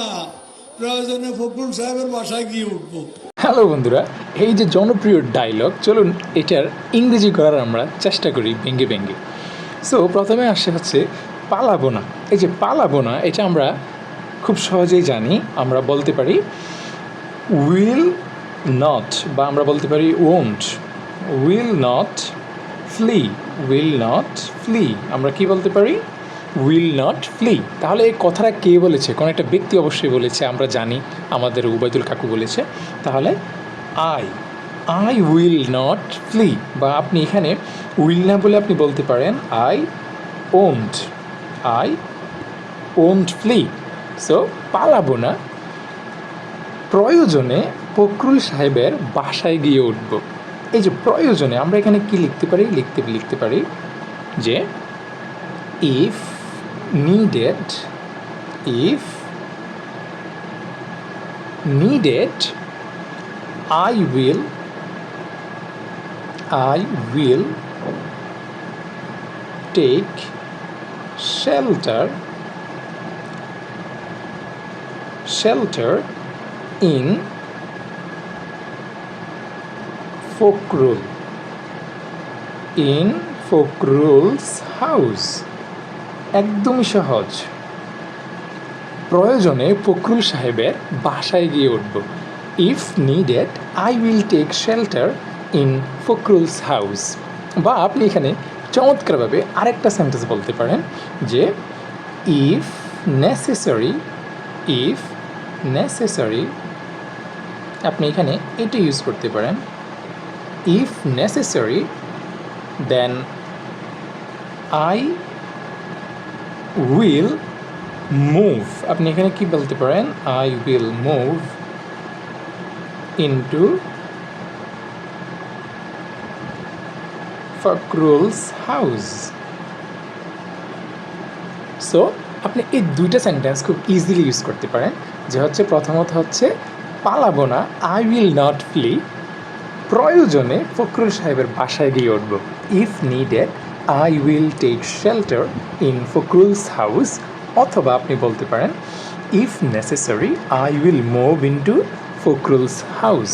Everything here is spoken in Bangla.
না। প্রয়োজনে ফখরুল সাহেবের বাসায় গিয়ে হ্যালো বন্ধুরা, এই যে জনপ্রিয় ডায়লগ চলুন এটার ইংরেজি করার আমরা চেষ্টা করি ভেঙ্গে ভেঙ্গে। সো প্রথমে আসে হচ্ছে পালাবো না এই যে পালাবো না এটা আমরা খুব সহজেই জানি, আমরা বলতে পারি উইল নট বা আমরা বলতে পারি won't will not flee will not flee আমরা কি বলতে পারি? উইল নট ফ্লি তাহলে এই কথাটা কে বলেছে? কোনো একটা ব্যক্তি অবশ্যই বলেছে, আমরা জানি, আমাদের উবায়দুল কাকু বলেছে। তাহলে I I will not flee বা আপনি এখানে উইল না বলে আপনি বলতে পারেন I won't I won't flee so পালাবো না। প্রয়োজনে ফখরুল সাহেবের বাসায় গিয়ে উঠব। এই যে প্রয়োজনে, আমরা এখানে কি লিখতে পারি? লিখতে লিখতে পারি যে if needed if needed I will I will take shelter shelter in Fokrul. in Fokrul's house একদমই সহজ। প্রয়োজনে ফখরুল সাহেবের বাসায় গিয়ে উঠব। If needed I will take shelter in Fakhrul's house বা আপনি এখানে চমৎকারভাবে আরেকটা সেন্টেন্স বলতে পারেন যে ইফ নেসেসারি ইফ নেসেসারি আপনি এখানে এটা ইউজ করতে পারেন। If necessary then I will move আপনি এখানে কি বলতে পারেন? I will move into Fakhrul's house so আপনি এই দুইটা সেন্টেন্স খুব ইজিলি ইউজ করতে পারেন। যে হচ্ছে, প্রথমত হচ্ছে, পালাবো না আই উইল নট ফ্লি প্রয়োজনে ফখরুল সাহেবের বাসায় গিয়ে উঠব if needed I will take shelter in Fakhrul's house অথবা আপনি বলতে পারেন if necessary I will move into Fakhrul's house